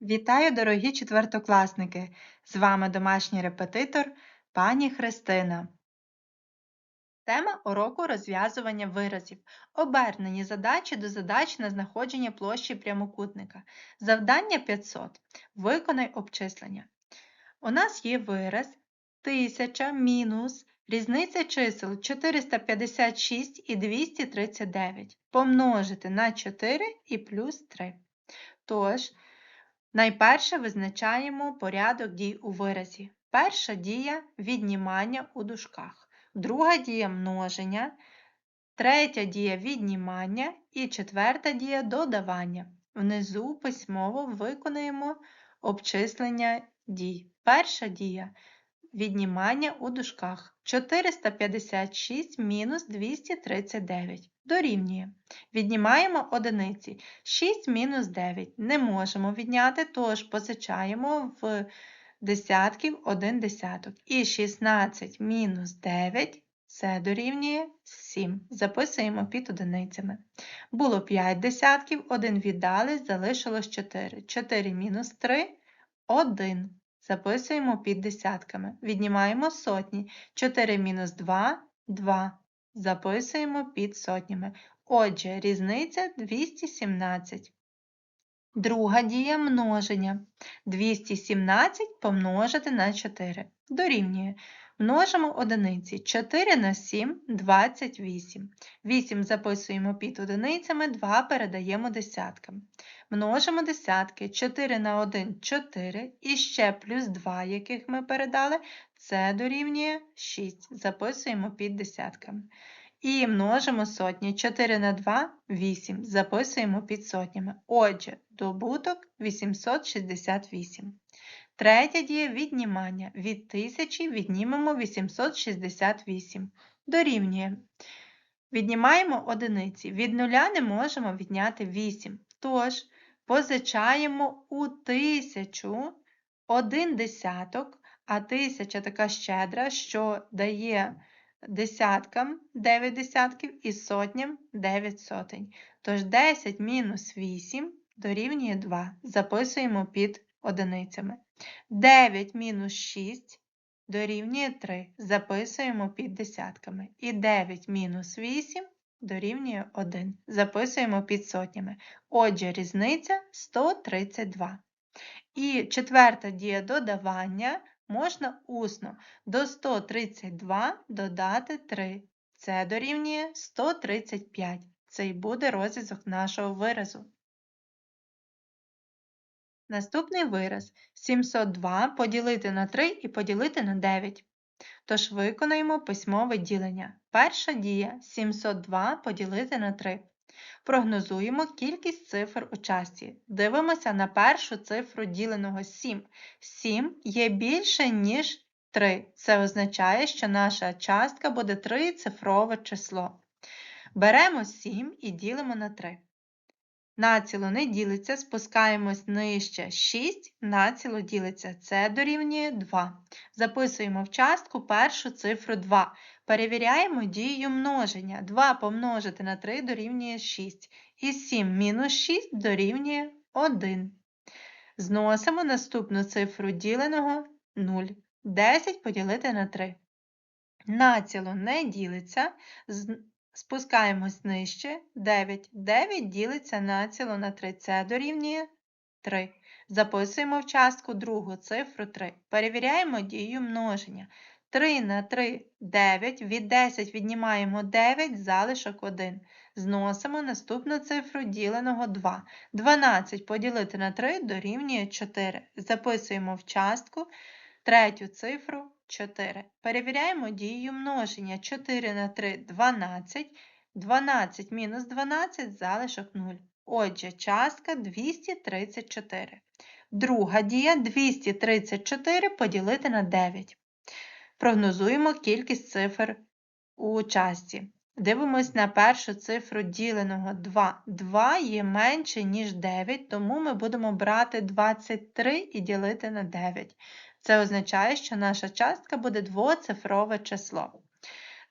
Вітаю, дорогі четвертокласники! З вами домашній репетитор пані Христина. Тема уроку розв'язування виразів. Обернені задачі до задач на знаходження площі прямокутника. Завдання 500. Виконай обчислення. У нас є вираз 1000 мінус різниця чисел 456 і 239 помножити на 4 і плюс 3. Тож, Найперше визначаємо порядок дій у виразі. Перша дія віднімання у дужках, друга дія множення, третя дія віднімання і четверта дія додавання. Внизу письмово виконуємо обчислення дій. Перша дія віднімання у дужках 456 мінус 239 дорівнює. Віднімаємо одиниці. 6 мінус 9 не можемо відняти, тож позичаємо в десятків 1 десяток. І 16 мінус 9 це дорівнює 7. Записуємо під одиницями. Було 5 десятків, 1 віддали, залишилось 4. 4 мінус 3 1. Записуємо під десятками. Віднімаємо сотні. 4 мінус 2 2. Записуємо під сотнями. Отже, різниця 217. Друга дія множення. 217 помножити на 4. Дорівнює. Множимо одиниці. 4 на 7 28. 8 записуємо під одиницями, 2 передаємо десяткам. Множимо десятки. 4 на 1 4. І ще плюс 2, яких ми передали, це дорівнює 6. Записуємо під десятками. І множимо сотні. 4 на 2 8. Записуємо під сотнями. Отже, добуток 868. Третя дія віднімання. Від 1000 віднімемо 868. Дорівнює. Віднімаємо одиниці. Від нуля не можемо відняти 8. Тож, позичаємо у 1000 один десяток, а тисяча така щедра, що дає десяткам 9 десятків і сотням 9 сотень. Тож 10 мінус 8 дорівнює 2. Записуємо під одиницями. 9 мінус 6 дорівнює 3. Записуємо під десятками. І 9 мінус 8 дорівнює 1. Записуємо під сотнями. Отже, різниця 132. І четверта дія додавання можна усно до 132 додати 3. Це дорівнює 135. Це й буде розв'язок нашого виразу. Наступний вираз 702 поділити на 3 і поділити на 9. Тож виконаємо письмове ділення. Перша дія 702 поділити на 3. Прогнозуємо кількість цифр у часті. Дивимося на першу цифру діленого 7. 7 є більше, ніж 3. Це означає, що наша частка буде трицифрове число. Беремо 7 і ділимо на 3. Націло не ділиться, спускаємось нижче 6, націло ділиться. Це дорівнює 2. Записуємо в частку першу цифру 2. Перевіряємо дію множення. 2 помножити на 3 дорівнює 6. І 7 мінус 6 дорівнює 1. Зносимо наступну цифру діленого 0. 10 поділити на 3. Націло не ділиться. Спускаємось нижче. 9. 9 ділиться націло на 3. Це дорівнює 3. Записуємо в частку другу цифру 3. Перевіряємо дію множення. 3 на 3 9. Від 10 віднімаємо 9, залишок 1. Зносимо наступну цифру діленого 2. 12 поділити на 3 дорівнює 4. Записуємо в частку третю цифру 4. Перевіряємо дію множення. 4 на 3 12. 12 мінус 12 залишок 0. Отже, частка 234. Друга дія 234 поділити на 9. Прогнозуємо кількість цифр у часті. Дивимось на першу цифру діленого 2. 2 є менше, ніж 9, тому ми будемо брати 23 і ділити на 9. Це означає, що наша частка буде двоцифрове число.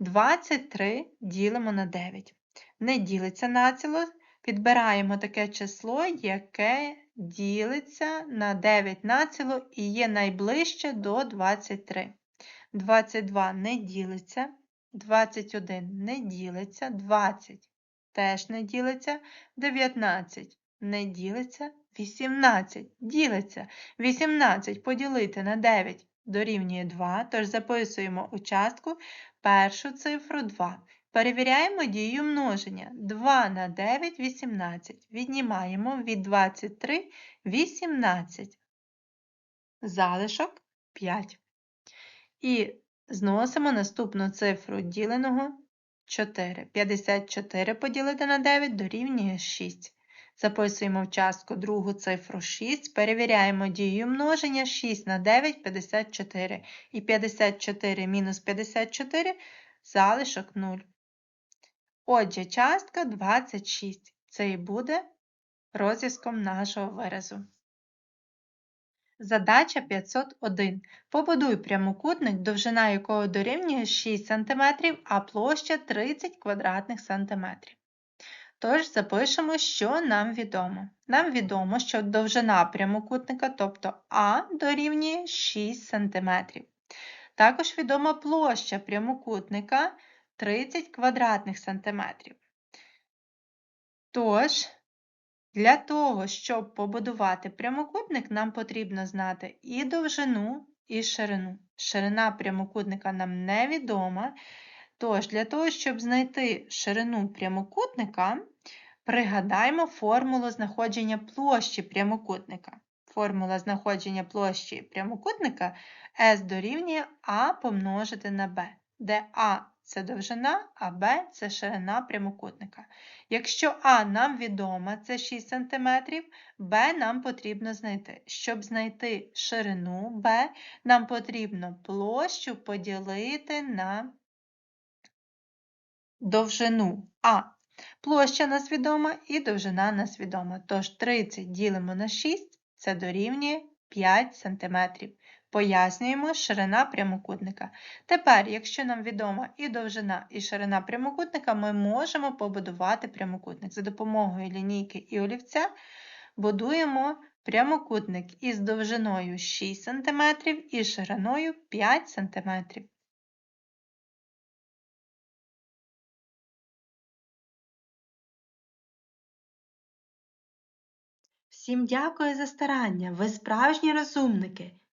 23 ділимо на 9. Не ділиться націло, Підбираємо таке число, яке ділиться на 9 націло і є найближче до 23. 22 не ділиться, 21 не ділиться, 20 теж не ділиться, 19 не ділиться, 18 ділиться. 18 поділити на 9 дорівнює 2, тож записуємо у частку першу цифру 2. Перевіряємо дію множення. 2 на 9 – 18. Віднімаємо від 23 – 18. Залишок 5. І зносимо наступну цифру діленого 4. 54 поділити на 9 дорівнює 6. Записуємо в частку другу цифру 6, перевіряємо дію множення 6 на 9 – 54. І 54 мінус 54 – залишок 0. Отже, частка 26. Це і буде розв'язком нашого виразу. Задача 501. Побудуй прямокутник, довжина якого дорівнює 6 см, а площа 30 квадратних сантиметрів. Тож запишемо, що нам відомо. Нам відомо, що довжина прямокутника, тобто А, дорівнює 6 см. Також відома площа прямокутника 30 квадратних сантиметрів. Тож, для того, щоб побудувати прямокутник, нам потрібно знати і довжину, і ширину. Ширина прямокутника нам невідома. Тож, для того, щоб знайти ширину прямокутника, пригадаймо формулу знаходження площі прямокутника. Формула знаходження площі прямокутника S дорівнює А помножити на Б, де А це довжина, а Б це ширина прямокутника. Якщо А нам відома, це 6 см, Б нам потрібно знайти. Щоб знайти ширину Б, нам потрібно площу поділити на довжину А. Площа нас відома і довжина нас відома. Тож 30 ділимо на 6, це дорівнює 5 см. Пояснюємо ширина прямокутника. Тепер, якщо нам відома і довжина, і ширина прямокутника, ми можемо побудувати прямокутник. За допомогою лінійки і олівця будуємо прямокутник із довжиною 6 см і шириною 5 см. Всім дякую за старання, ви справжні розумники.